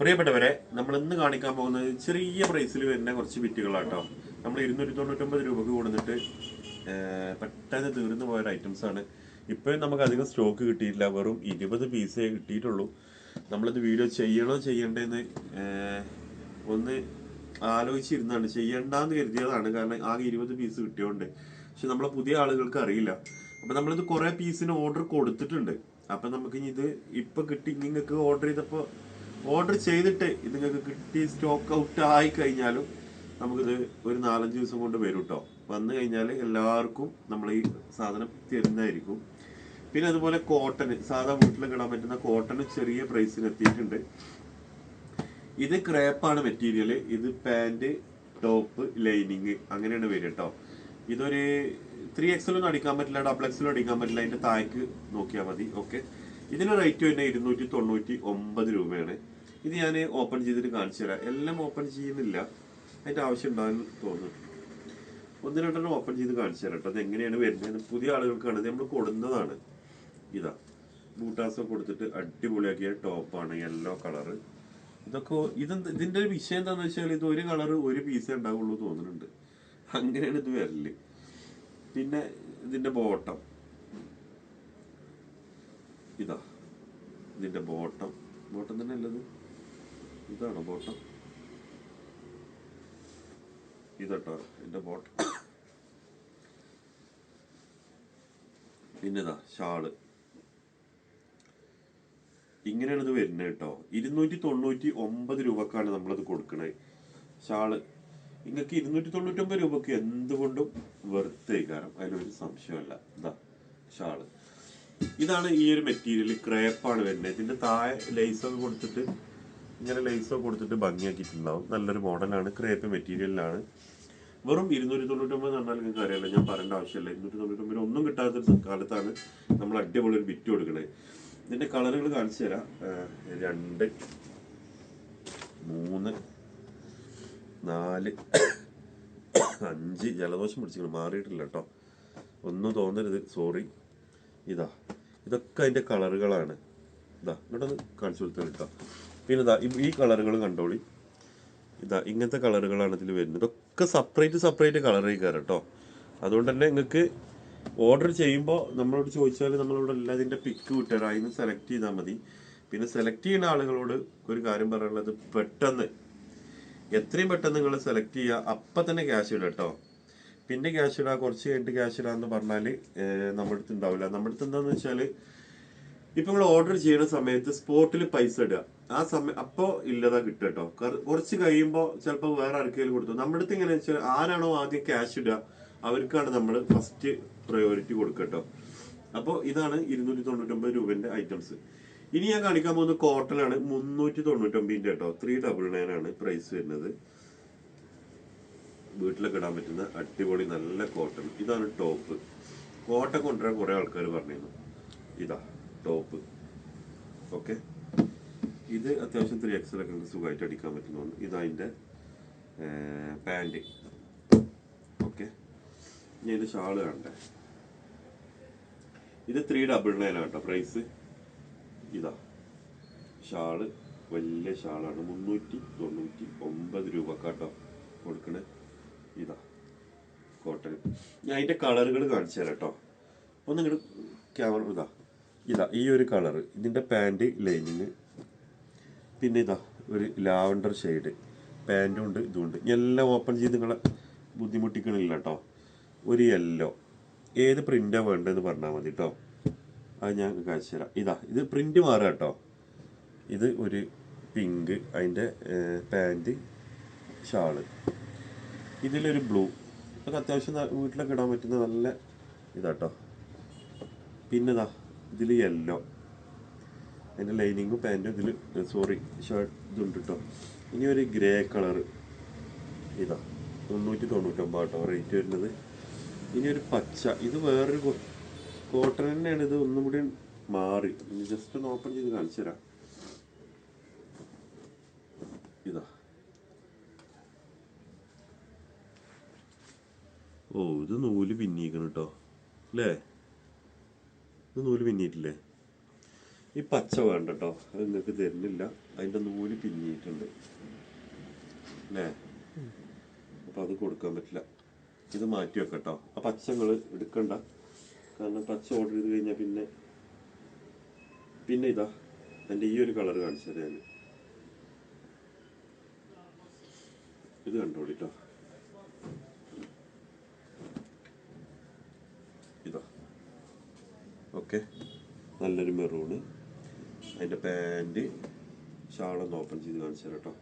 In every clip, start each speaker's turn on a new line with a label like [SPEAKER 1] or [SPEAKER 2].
[SPEAKER 1] പ്രിയപ്പെട്ടവരെ നമ്മൾ ഇന്ന് കാണിക്കാൻ പോകുന്നത് ചെറിയ പ്രൈസിൽ വരുന്ന കുറച്ച് ബിറ്റുകളാട്ടോ. നമ്മൾ ഇരുന്നൂറ്റി തൊണ്ണൂറ്റൊമ്പത് രൂപക്ക് കൊടുത്തിട്ട് പെട്ടെന്ന് തീർന്നു പോയ ഐറ്റംസ് ആണ്. ഇപ്പോഴും നമുക്ക് അധികം സ്റ്റോക്ക് കിട്ടിയില്ല വെറും ഇരുപത് പീസേ കിട്ടിയിട്ടുള്ളൂ. നമ്മളിത് വീഡിയോ ചെയ്യണോ ചെയ്യണ്ടേന്ന് ഒന്ന് ആലോചിച്ചിരുന്നാണ് ചെയ്യണ്ടെന്ന് കരുതിയതാണ്. കാരണം ആകെ ഇരുപത് പീസ് കിട്ടിയോണ്ട്. പക്ഷെ നമ്മളെ പുതിയ ആളുകൾക്ക് അറിയില്ല. അപ്പം നമ്മളിത് കുറേ പീസിന് ഓർഡർ കൊടുത്തിട്ടുണ്ട്. അപ്പം നമുക്ക് ഇത് ഇപ്പം കിട്ടി നിങ്ങൾക്ക് ഓർഡർ ചെയ്തപ്പോ ഓർഡർ ചെയ്തിട്ട് ഇത് നിങ്ങൾക്ക് കിട്ടി സ്റ്റോക്ക് ഔട്ട് ആയി കഴിഞ്ഞാലും നമുക്കിത് ഒരു നാലഞ്ച് ദിവസം കൊണ്ട് വരും കേട്ടോ വന്നു കഴിഞ്ഞാൽ എല്ലാവർക്കും നമ്മൾ ഈ സാധനം തരുന്നതായിരിക്കും. പിന്നെ അതുപോലെ കോട്ടൺ സാധാ വീട്ടിലൊക്കെ കിടാൻ പറ്റുന്ന കോട്ടൺ ചെറിയ പ്രൈസിന് എത്തിയിട്ടുണ്ട്. ഇത് ക്രേപ്പാണ് മെറ്റീരിയൽ ഇത് പാന്റ് ടോപ്പ് ലൈനിങ് അങ്ങനെയാണ് വരിക കേട്ടോ ഇതൊരു ത്രീ എക്സലൊന്നും അടിക്കാൻ പറ്റില്ല ഡബിൾ എക്സലും അടിക്കാൻ പറ്റില്ല അതിന്റെ താഴേക്ക് നോക്കിയാൽ മതി ഓക്കെ ഇതിന് റേറ്റ് വരുന്നത് ഇരുന്നൂറ്റി തൊണ്ണൂറ്റി ഒമ്പത് രൂപയാണ്. ഇത് ഞാൻ ഓപ്പൺ ചെയ്തിട്ട് കാണിച്ചു തരാം. എല്ലാം ഓപ്പൺ ചെയ്യുന്നില്ല. അതിന്റെ ആവശ്യം ഉണ്ടാകുന്നു തോന്നുന്നു. ഒന്ന് രണ്ടെണ്ണം ഓപ്പൺ ചെയ്ത് കാണിച്ചു തരാം കേട്ടോ. അത് എങ്ങനെയാണ് വരുന്നത് പുതിയ ആളുകൾക്കാണ്. നമ്മൾ കൊടുക്കുന്നതാണ് ഇതാ. ബൂട്ടാസൊക്കെ കൊടുത്തിട്ട് അടിപൊളിയാക്കിയ ടോപ്പാണ് യെല്ലോ കളറ് ഇതൊക്കെ ഇത് ഇതിന്റെ ഒരു വിഷയം എന്താണെന്ന് വെച്ചാൽ ഇത് ഒരു കളർ ഒരു പീസേ ഉണ്ടാവുള്ളൂ തോന്നുന്നുണ്ട്. അങ്ങനെയാണ് ഇത് വരൽ. പിന്നെ ഇതിന്റെ ബോട്ടം ഇതാ. ഇതിന്റെ ബോട്ടം ബോട്ടം തന്നെ അല്ലത് ഇതാണോ ബോട്ട് ഇതട്ടോ എന്റെ ബോട്ട് പിന്നെതാ ഷാൾ. ഇങ്ങനെയാണ് ഇത് വരുന്നത് കേട്ടോ. ഇരുന്നൂറ്റി തൊണ്ണൂറ്റി ഒമ്പത് രൂപക്കാണ് നമ്മളത് കൊടുക്കണേ. ഷാൾ നിങ്ങൾക്ക് ഇരുന്നൂറ്റി തൊണ്ണൂറ്റി ഒമ്പത് രൂപക്ക് എന്തുകൊണ്ടും വെറുതെ കാരണം അതിനൊരു സംശയമല്ല ഇതാ ഷാൾ. ഇതാണ് ഈ ഒരു മെറ്റീരിയൽ ക്രേപ്പാണ് വരുന്നത്. ഇതിന്റെ താഴെ ലൈസൊക്കെ കൊടുത്തിട്ട് ഇങ്ങനെ ലേസ് കൊടുത്തിട്ട് ഭംഗിയാക്കിയിട്ടുണ്ടാവും. നല്ലൊരു മോഡലാണ് ക്രേപ്പ് മെറ്റീരിയലിലാണ് വെറും ഇരുന്നൂറ്റി തൊണ്ണൂറ്റൊമ്പത് എന്ന് പറഞ്ഞാൽ നിങ്ങൾക്ക് അറിയാലോ ഞാൻ പറയേണ്ട ആവശ്യമില്ല. ഇരുന്നൂറ്റി തൊണ്ണൂറ്റൊമ്പതിന് ഒന്നും കിട്ടാത്ത കാലത്താണ് നമ്മൾ അടിപൊളി ഒരു ബിറ്റ് കൊടുക്കണത് ഇതിന്റെ കളറുകൾ കാണിച്ചു തരാം. രണ്ട് മൂന്ന് നാല് അഞ്ച്. ജലദോഷം പിടിച്ചിട്ട് മാറിയിട്ടില്ല കേട്ടോ. ഒന്നും തോന്നരുത്. സോറി ഇതാ. ഇതൊക്കെ അതിന്റെ കളറുകളാണ് ഇതാ ഇങ്ങോട്ടൊന്ന് കാണിച്ചു കൊടുത്തു കേട്ടോ പിന്നെ ഇതാ ഈ- കളറുകൾ കണ്ടോളി. ഇതാ ഇങ്ങനത്തെ കളറുകളാണ് ഇതിൽ വരുന്നത്. ഇതൊക്കെ സെപ്പറേറ്റ് സെപ്പറേറ്റ് കളർ കയറും കേട്ടോ അതുകൊണ്ട് തന്നെ നിങ്ങൾക്ക് ഓർഡർ ചെയ്യുമ്പോൾ നമ്മളോട് ചോദിച്ചാൽ നമ്മളിവിടെ എല്ലാതിന്റെ പിക്ക് വിട്ടുതരാം അതിന് സെലക്ട് ചെയ്താൽ മതി. പിന്നെ സെലക്ട് ചെയ്യുന്ന ആളുകളോട് ഒരു കാര്യം പറയാനുള്ളത് പെട്ടെന്ന്. എത്രയും പെട്ടെന്ന് നിങ്ങൾ സെലക്ട് ചെയ്യുക അപ്പം തന്നെ ക്യാഷ് ഇടുക കേട്ടോ പിന്നെ ക്യാഷ് ഇടുക കുറച്ച് കഴിഞ്ഞിട്ട് ക്യാഷ് ഇടുക എന്ന് പറഞ്ഞാൽ നമ്മുടെ അടുത്ത് ഉണ്ടാവില്ല നമ്മുടെ അടുത്ത് എന്താണെന്ന് വെച്ചാൽ ഇപ്പൊ നിങ്ങൾ ഓർഡർ ചെയ്യുന്ന സമയത്ത് സ്പോട്ടിൽ പൈസ ഇടുക. ആ സമയം അപ്പോ ഇല്ലതാ കേട്ടോ കുറച്ച് കഴിയുമ്പോൾ ചിലപ്പോൾ വേറെ ആർക്കെങ്കിലും കൊടുത്തു. നമ്മുടെ അടുത്ത് എങ്ങനെയാ വെച്ചാൽ ആരാണോ ആദ്യം ക്യാഷ് ഇടുക അവർക്കാണ് നമ്മൾ ഫസ്റ്റ് പ്രയോറിറ്റി കൊടുക്കട്ടോ. കേട്ടോ അപ്പോൾ ഇതാണ് ഇരുന്നൂറ്റി തൊണ്ണൂറ്റൊമ്പത് രൂപന്റെ ഐറ്റംസ് ഇനി ഞാൻ കാണിക്കാൻ പോകുന്ന കോട്ടൺ ആണ് മുന്നൂറ്റി തൊണ്ണൂറ്റൊമ്പതിന്റെ കേട്ടോ ത്രീ ഡബിൾ നയൻ ആണ് പ്രൈസ് വരുന്നത്. വീട്ടിലൊക്കെ ഇടാൻ പറ്റുന്ന അടിപൊളി നല്ല കോട്ടൺ ഇതാണ് ടോപ്പ് കോട്ടൺ കൊണ്ടുവരാൻ കുറെ ആൾക്കാർ പറഞ്ഞിരുന്നു. ഇതാ ടോപ്പ് ഓക്കെ ഇത് അത്യാവശ്യം ത്രീ എക്സൽ ഒക്കെ സുഖമായിട്ട് അടിക്കാൻ പറ്റുന്നുണ്ട്. ഇതതിന്റെ പാന്റ് ഓക്കെ ഇനി അതിന്റെ ഷാൾ കണ്ടേ ഇത് ത്രീ ഡബിൾ നയൻ കേട്ടോ പ്രൈസ് ഇതാ. ഷാൾ വലിയ ഷാളാണ്. മുന്നൂറ്റി തൊണ്ണൂറ്റി ഒമ്പത് രൂപ കേട്ടോ കൊടുക്കണേ. ഇതാ. കോട്ടൺ. ഞാൻ അതിന്റെ കളറുകൾ കാണിച്ചു തരാം കേട്ടോ. ഒന്ന് ക്യാമറ ഇതാ. ഇതാ ഈ ഒരു കളറ്. ഇതിന്റെ പാന്റ് ലൈനിങ് പിന്നെ ഇതാ ഒരു ലാവണ്ടർ ഷെയ്ഡ്. പാന്റും ഉണ്ട് ഇതുണ്ട് ഇനി എല്ലാം ഓപ്പൺ ചെയ്ത് നിങ്ങളെ ബുദ്ധിമുട്ടിക്കണില്ല കേട്ടോ ഒരു യെല്ലോ ഏത് പ്രിന്റാണ് വേണ്ടതെന്ന് പറഞ്ഞാൽ മതി കേട്ടോ അത് ഞാൻ കാണിച്ചു തരാം. ഇതാ ഇത് പ്രിന്റ് മാറുക കേട്ടോ ഇത് ഒരു പിങ്ക് അതിന്റെ പാന്റ് ഷാൾ. ഇതിലൊരു ബ്ലൂ ഇതൊക്കെ അത്യാവശ്യം വീട്ടിലൊക്കെ ഇടാൻ പറ്റുന്ന നല്ല ഇതാട്ടോ പിന്നെതാ ഇതിൽ യെല്ലോ അതിന്റെ ലൈനിങ്ങും പാന്റും ഇതിൽ സോറി ഷർട്ട് ഇതുണ്ട് കേട്ടോ ഇനി ഒരു ഗ്രേ കളർ. ഇതാ മുന്നൂറ്റി തൊണ്ണൂറ്റൊമ്പത് കേട്ടോ റേറ്റ് വരുന്നത്. ഇനി ഒരു പച്ച. ഇത് വേറൊരു കോട്ടൺ തന്നെയാണ്. ഇത് ഒന്നും കൂടി മാറി. ജസ്റ്റ് ഒന്ന് ഓപ്പൺ ചെയ്ത് കാണിച്ചു തരാം. ഇതാ. ഓ ഇത് നൂൽ പിന്നിക്കണം കേട്ടോ അല്ലേ ഇത് നൂൽ പിന്നിയിട്ടില്ലേ ഈ പച്ച വേണ്ട കേട്ടോ അത് നിങ്ങൾക്ക് തരുന്നില്ല. അതിന്റെ നൂൽ പിന്നിയിട്ടുണ്ട്. അല്ലേ അപ്പൊ അത് കൊടുക്കാൻ പറ്റില്ല. ഇത് മാറ്റി വെക്കട്ടോ. ആ പച്ച നിങ്ങൾ എടുക്കണ്ട. കാരണം പച്ച ഓർഡർ ചെയ്ത് കഴിഞ്ഞാൽ പിന്നെ പിന്നെ ഇതാ. എന്റെ ഈ ഒരു കളർ കാണിച്ചു തരാം ഇത് കണ്ടോളിട്ടോ. ഇതാ. ഓക്കെ. നല്ലൊരു മെറൂണ് അതിന്റെ പാന്റ് ഷാളൊന്ന് ഓപ്പൺ ചെയ്ത് കാണിച്ചു തരാം കേട്ടോ.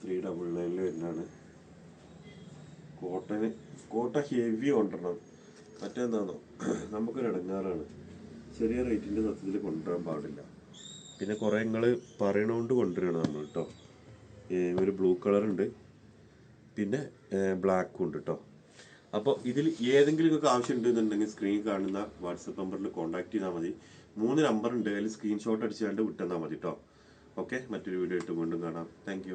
[SPEAKER 1] ത്രീ ഡബിൾ നയനിൽ വരുന്നതാണ്. കോട്ടന് കോട്ട ഹെവി കൊണ്ടുവരണം. മറ്റെന്താണോ നമുക്കൊരു ഇടങ്ങാറാണ്. ചെറിയ റേറ്റിന്റെ സത്യത്തിൽ കൊണ്ടുവരാൻ പാടില്ല. പിന്നെ കുറേ നിങ്ങൾ പറയണോണ്ട് കൊണ്ടുവരണം നമ്മൾ കേട്ടോ. ഒരു ബ്ലൂ കളറുണ്ട് പിന്നെ ബ്ലാക്കും ഉണ്ട് കേട്ടോ. അപ്പോൾ ഇതിൽ ഏതെങ്കിലും ഒക്കെ ആവശ്യം ഉണ്ടെന്നുണ്ടെങ്കിൽ സ്ക്രീനിൽ കാണുന്ന വാട്സപ്പ് നമ്പറിൽ കോൺടാക്ട് ചെയ്താൽ മതി. മൂന്ന് നമ്പർ ഉണ്ട്. അതിൽ സ്ക്രീൻഷോട്ട് അടിച്ചുകൊണ്ട് വിട്ടെന്നാൽ മതി കേട്ടോ ഓക്കെ മറ്റൊരു വീഡിയോ ആയിട്ട് വീണ്ടും കാണാം. താങ്ക്